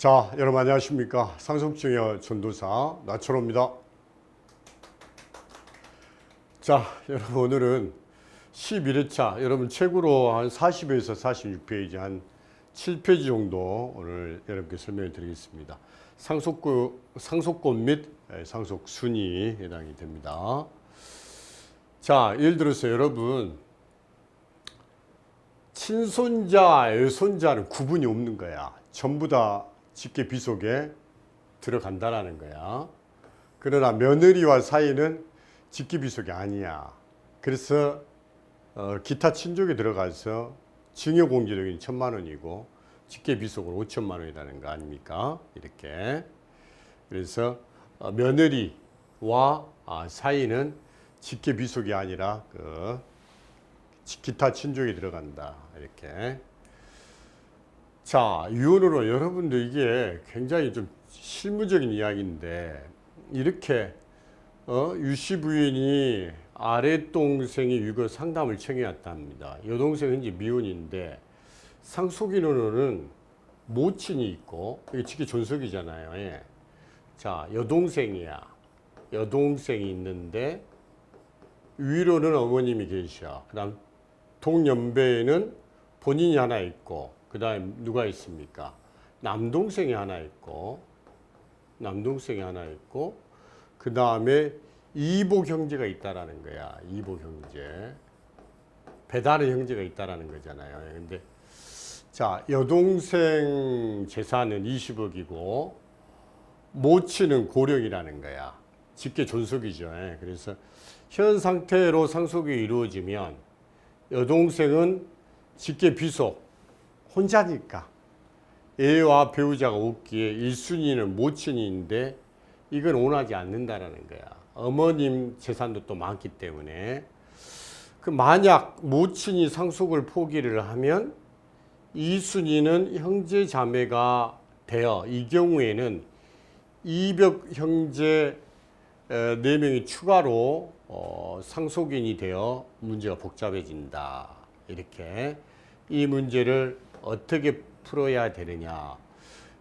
자, 여러분 안녕하십니까? 상속증여 전도사 나철호입니다. 자, 여러분 오늘은 11회차 여러분 책으로 한 40에서 46페이지 한 7페이지 정도 오늘 여러분께 설명을 드리겠습니다. 상속권, 상속권 및 예, 상속 순위 해당이 됩니다. 자, 예를 들어서 여러분 친손자, 외손자는 구분이 없는 거야. 전부 다 직계 비속에 들어간다라는 거야. 그러나 며느리와 사이는 직계 비속이 아니야. 그래서 어, 기타 친족에 들어가서 증여 공제력이 천만 원이고 직계 비속은 오천만 원이라는 거 아닙니까? 이렇게. 그래서 어, 며느리와 아, 사이는 직계 비속이 아니라 그 기타 친족이 들어간다. 이렇게. 자, 유언으로 여러분들 이게 굉장히 좀 실무적인 이야기인데 이렇게 어, 유씨 부인이 아래 동생이 유거 상담을 청해왔답니다. 여동생은 이제 미혼인데 상속인으로는 모친이 있고 이게 직계 존속이잖아요. 예. 자, 여동생이야. 여동생이 있는데 위로는 어머님이 계셔. 그다음 동년배에는 본인이 하나 있고 그 다음 누가 있습니까? 남동생이 하나 있고 남동생이 하나 있고 그 다음에 이복 형제가 있다라는 거야. 이복 형제. 배다른 형제가 있다라는 거잖아요. 근데 자 여동생 재산은 20억이고 모친은 고령이라는 거야. 직계 존속이죠. 예. 그래서 현 상태로 상속이 이루어지면 여동생은 직계 비속 혼자니까 애와 배우자가 없기에 1순위는 모친인데 이건 원하지 않는다라는 거야. 어머님 재산도 또 많기 때문에 그 만약 모친이 상속을 포기를 하면 2순위는 형제 자매가 되어 이 경우에는 이벽 형제 에, 네 명이 추가로 어, 상속인이 되어 문제가 복잡해진다. 이렇게 이 문제를 어떻게 풀어야 되느냐.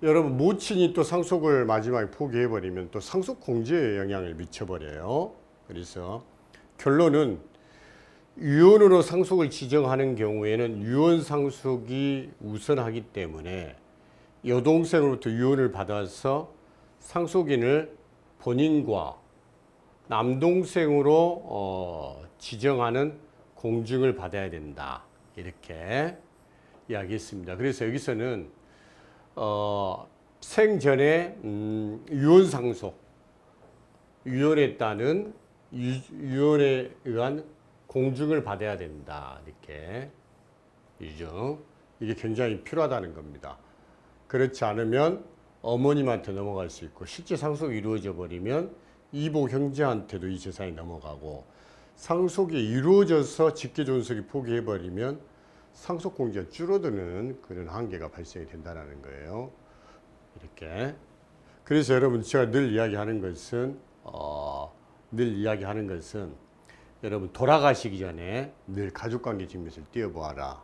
여러분 모친이 또 상속을 마지막에 포기해 버리면 또 상속 공제에 영향을 미쳐 버려요. 그래서 결론은 유언으로 상속을 지정하는 경우에는 유언 상속이 우선하기 때문에 여동생으로부터 유언을 받아서 상속인을 본인과 남동생으로 어, 지정하는 공증을 받아야 된다. 이렇게 이야기했습니다. 그래서 여기서는 어, 생전에 음, 유언 상속, 유언에 의한 공증을 받아야 된다. 이렇게 유증 이게 굉장히 필요하다는 겁니다. 그렇지 않으면 어머님한테 넘어갈 수 있고 실제 상속이 이루어져 버리면 이복 형제한테도 이 재산이 넘어가고 상속이 이루어져서 직계 존속이 포기해 버리면 상속 공제가 줄어드는 그런 한계가 발생이 된다는 거예요. 이렇게. 그래서 여러분 제가 늘 이야기하는 것은 어, 늘 이야기하는 것은 여러분 돌아가시기 전에 늘 가족관계 직면을 띄워보아라.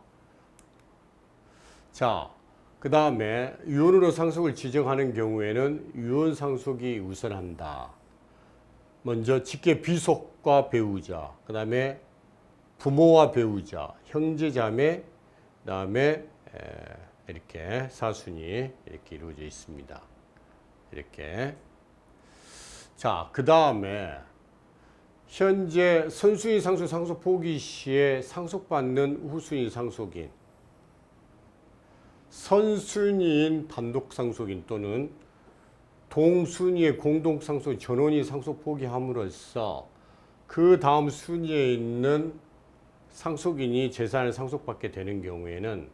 자, 그 다음에 유언으로 상속을 지정하는 경우에는 유언 상속이 우선한다. 먼저 직계 비속과 배우자, 그 다음에 부모와 배우자, 형제자매, 그다음에 이렇게 사순이 이렇게 이루어져 있습니다. 이렇게 자, 그 다음에 현재 선순위 상속 상속 포기 시에 상속받는 후순위 상속인 선순위인 단독 상속인 또는 동순위의 공동 상속 전원이 상속 포기함으로써 그 다음 순위에 있는 상속인이 재산을 상속받게 되는 경우에는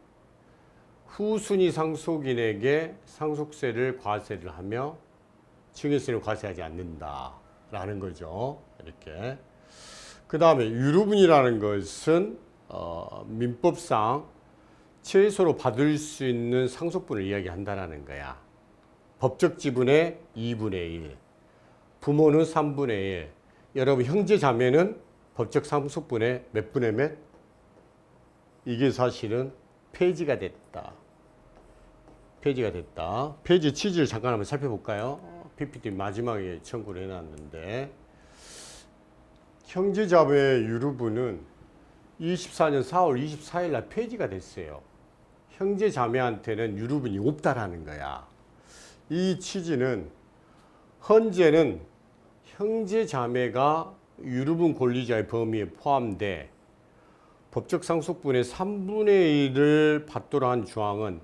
후순위 상속인에게 상속세를 과세를 하며 증여세를 과세하지 않는다라는 거죠. 이렇게. 그 다음에 유류분이라는 것은 어, 민법상 최소로 받을 수 있는 상속분을 이야기한다라는 거야. 법적 지분의 2분의 1, 부모는 3분의 1, 여러분 형제 자매는 법적 상속분의 몇 분의 몇? 이게 사실은 폐지가 됐다. 폐지가 됐다. 폐지 취지를 잠깐 한번 살펴볼까요? PPT 마지막에 청구를 해놨는데 형제자매 유류분은 24년 4월 24일 날 폐지가 됐어요. 형제자매한테는 유류분이 없다라는 거야. 이 취지는 현재는 형제자매가 유류분 권리자의 범위에 포함돼 법적 상속분의 3분의 1을 받도록 한 조항은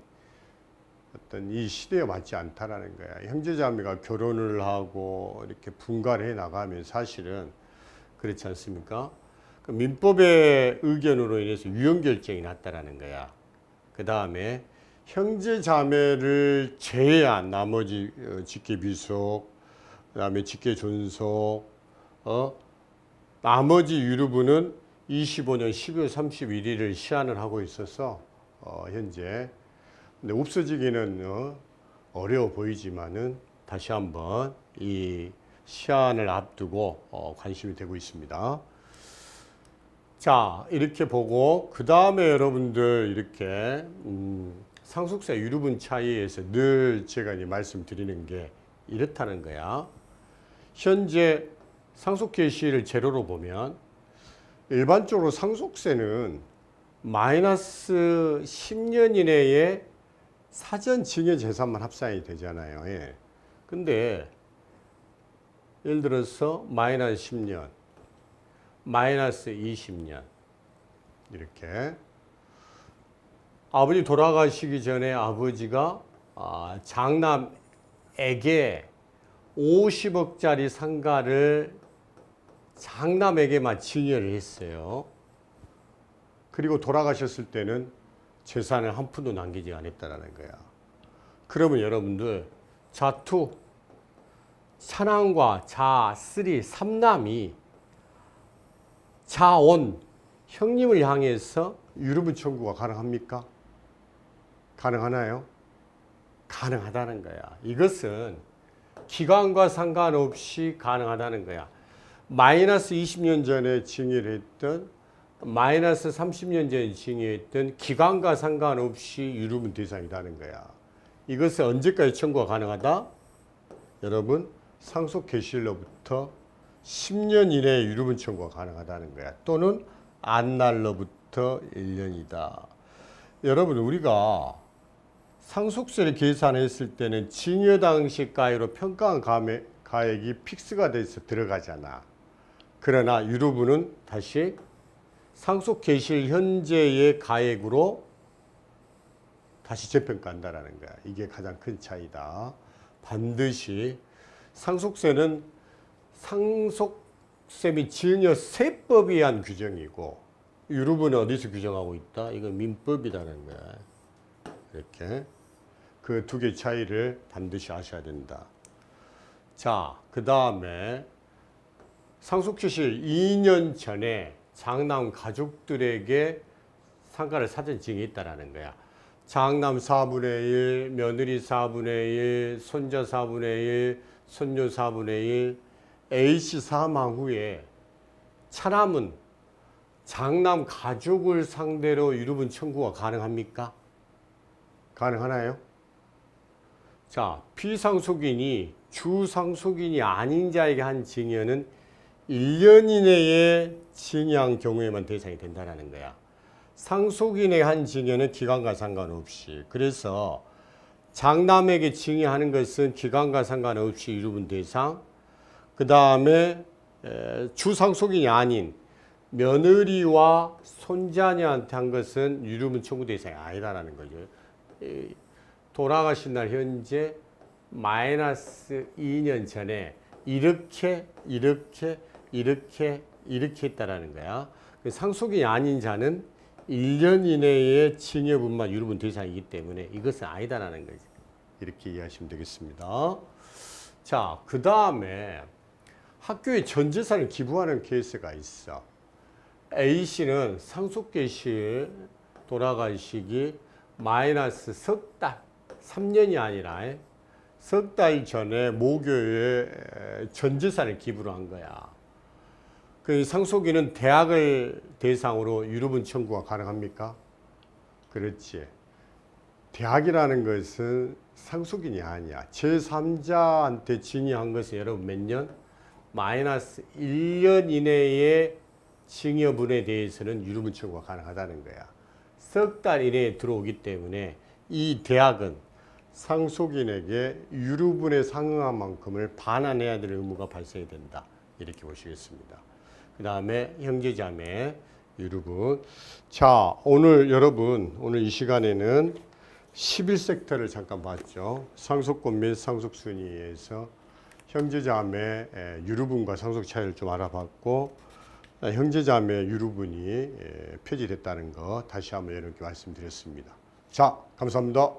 어떤 이 시대에 맞지 않다라는 거야. 형제자매가 결혼을 하고 이렇게 분가를 해 나가면 사실은 그렇지 않습니까? 그 민법의 의견으로 인해서 유형 결정이 났다라는 거야. 그 다음에 형제자매를 제외한 나머지 어, 직계 비속, 그다음에 직계 존속, 어 나머지 유류분은 25년 12월 31일을 시한을 하고 있어서 어, 현재 근데 없어지기는 어, 어려워 보이지만은 다시 한번 이 시한을 앞두고 어, 관심이 되고 있습니다. 자 이렇게 보고 그 다음에 여러분들 이렇게 음, 상속세 유류분 차이에서 늘 제가 이제 말씀드리는 게 이렇다는 거야. 현재 상속계 시를 제로로 보면 일반적으로 상속세는 마이너스 10년 이내에 사전 증여 재산만 합산이 되잖아요. 예. 근데 예를 들어서 마이너스 10년, 마이너스 20년 이렇게 아버지 돌아가시기 전에 아버지가 아, 장남에게 50억짜리 상가를 장남에게만 증여를 했어요. 그리고 돌아가셨을 때는 재산을 한 푼도 남기지 않았다라는 거야. 그러면 여러분들 자투, 차남과 자쓰리, 삼남이 자온, 형님을 향해서 유류분 청구가 가능합니까? 가능하나요? 가능하다는 거야. 이것은 기간과 상관없이 가능하다는 거야. 마이너스 20년 전에 증여를 했던 마이너스 30년 전에 증여했던 기간과 상관없이 유류분 대상이라는 거야. 이것을 언제까지 청구가 가능하다? 여러분 상속 개시일로부터 10년 이내에 유류분 청구가 가능하다는 거야. 또는 안날로부터 1년이다. 여러분 우리가 상속세를 계산했을 때는 증여 당시 가액으로 평가한 가액- 가액이 픽스가 돼서 들어가잖아. 그러나 유류분은 다시 상속 개시일 현재의 가액으로 다시 재평가한다라는 거야. 이게 가장 큰 차이다. 반드시 상속세는 상속세 및 증여 세법에 의한 규정이고 유류분은 어디서 규정하고 있다? 이건 민법이라는 거야. 이렇게 그 두 개 차이를 반드시 아셔야 된다. 자, 그 다음에 상속지실 2년 전에 장남 가족들에게 상가를 사전 증여했다라는 거야. 장남 4분의 1, 며느리 4분의 1, 손자 4분의 1, 손녀 4분의 1, A씨 사망 후에 차남은 장남 가족을 상대로 유류분 청구가 가능합니까? 가능하나요? 자, 피상속인이 주상속인이 아닌 자에게 한 증여는 1년 이내에 증여한 경우에만 대상이 된다는 거야. 상속인의 한 증여는 기간과 상관없이. 그래서 장남에게 증여하는 것은 기간과 상관없이 유류분 대상. 그 다음에 주상속인이 아닌 며느리와 손자녀한테 한 것은 유류분 청구 대상이 아니다라는 거죠. 이 돌아가신 날 현재 마이너스 2년 전에 이렇게 이렇게 이렇게 했다라는 거야. 그 상속인이 아닌 자는 1년 이내에 증여분만 유류분 대상이기 때문에 이것은 아니다라는 거지. 이렇게 이해하시면 되겠습니다. 자, 그 다음에 학교에 전 재산을 기부하는 케이스가 있어. A 씨는 상속계 시 돌아가시기 마이너스 석 달, 3년이 아니라 석 달 전에 모교에 전 재산을 기부를 한 거야. 그 상속인은 대학을 대상으로 유류분 청구가 가능합니까? 그렇지. 대학이라는 것은 상속인이 아니야. 제3자한테 증여한 것은 여러분 몇 년? 마이너스 1년 이내에 증여분에 대해서는 유류분 청구가 가능하다는 거야. 석 달 이내에 들어오기 때문에 이 대학은 상속인에게 유류분에 상응한 만큼을 반환해야 될 의무가 발생이 된다. 이렇게 보시겠습니다. 그 다음에 형제자매 유류분. 자, 오늘 여러분, 오늘 이 시간에는 11섹터를 잠깐 봤죠. 상속권 및 상속순위에서 형제자매 에, 유류분과 상속 차이를 좀 알아봤고 아, 형제자매 유류분이 에, 표지됐다는 거 다시 한번 여러분께 말씀드렸습니다. 자, 감사합니다.